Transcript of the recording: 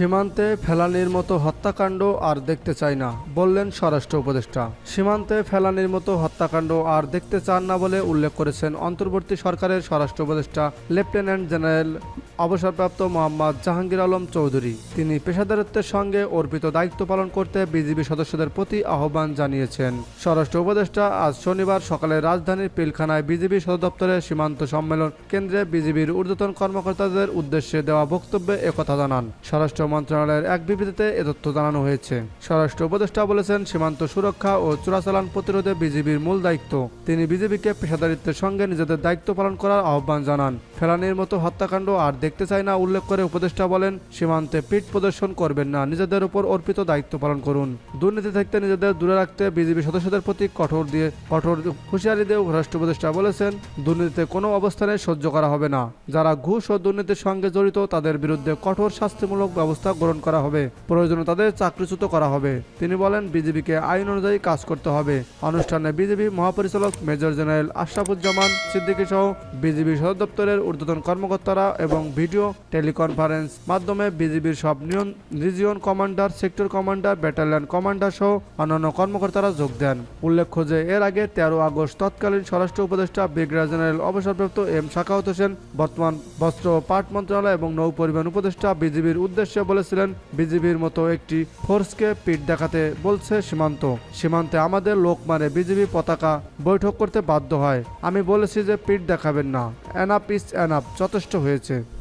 সীমান্তে ফেলানির মতো হত্যাকাণ্ড আর দেখতে চাই না, বললেন স্বরাষ্ট্র উপদেষ্টা। সীমান্তে ফেলানির মতো হত্যাকাণ্ড আর দেখতে চান না বলে উল্লেখ করেছেন অন্তর্বর্তী সরকারের স্বরাষ্ট্র উপদেষ্টা, লেফটেন্যান্ট জেনারেল অবসরপ্রাপ্ত মোহাম্মদ জাহাঙ্গীর আলম চৌধুরী। তিনি পেশাদারত্বের সঙ্গে অর্পিত দায়িত্ব পালন করতে বিজিবি সদস্যদের প্রতি আহ্বান জানিয়েছেন। স্বরাষ্ট্র উপদেষ্টা, আজ শনিবার সকালে রাজধানীর পিলখানায় বিজিবি সদর দপ্তরে সীমান্ত সম্মেলন কেন্দ্রে বিজিবির ঊর্ধ্বতন কর্মকর্তাদের উদ্দেশ্যে দেওয়া বক্তব্যে একথা জানান। স্বরাষ্ট্র মন্ত্রণালয়ের এক বিবৃতিতে এ তথ্য জানানো হয়েছে। স্বরাষ্ট্র উপদেষ্টা বলেছেন, সীমান্ত সুরক্ষা ও চোরাচালান প্রতিরোধে বিজিবির মূল দায়িত্ব। তিনি বিজেপিকে পেশাদারিত্বের সঙ্গে নিজেদের দায়িত্ব পালন করার আহ্বান জানান। ফেলানির মতো হত্যাকাণ্ড আর দেখতে চাই না উল্লেখ করে উপদেষ্টা বলেন, সীমান্তে পিঠ প্রদর্শন করবেন না, নিজেদের উপর অর্পিত দায়িত্ব পালন করুন। দুর্নীতি থেকে নিজেদের দূরে রাখতে বিজেপি সদস্যদের প্রতি কঠোর দিয়ে, কঠোর হুঁশিয়ারি দিয়ে রাষ্ট্র উপদেষ্টা বলেছেন, দুর্নীতিতে কোনো অবস্থানে সহ্য করা হবে না। যারা ঘুষ ও দুর্নীতির সঙ্গে জড়িত তাদের বিরুদ্ধে কঠোর শাস্তিমূলক ব্যবস্থা গ্রহণ করা হবে। প্রয়োজনে তাদের চাকরিচ্যুত করা হবে। তিনি বলেন বিজেপিকে আইন অনুযায়ী কাজ করতে হবে। অনুষ্ঠানে বিজেপি মহাপরিচালক মেজর জেনারেল আশরাফুজ্জামান সিদ্দিকী সহ বিজেপি সদর দপ্তরের ঊর্ধ্বতন কর্মকর্তারা এবং ভিডিও টেলিকনফারেন্স মাধ্যমে বিজেপির সব নিয়ন, region commander, sector commander, battalion commander সহ অন্যান্য কর্মকর্তারা যোগ দেন। উল্লেখ্য যে, এর আগে তেরো আগস্ট তৎকালীন স্বরাষ্ট্র উপদেষ্টা ব্রিগেডিয়ার জেনারেল অবসরপ্রাপ্ত এম শাখাওত হোসেন, বর্তমান বস্ত্র পাট মন্ত্রণালয় এবং নৌ পরিবহন উপদেষ্টা বিজিবির উদ্দেশ্যে বলেছিলেন, বিজিবির মতো একটি ফোর্সকে পিঠ দেখাতে বলছে সীমান্ত। সীমান্তে আমাদের লোক মারে বিজিবি পতাকা বৈঠক করতে বাধ্য হয়। আমি বলেছি যে পিঠ দেখাবেন না। অ্যানাপ ইস অ্যানাপ যথেষ্ট হয়েছে।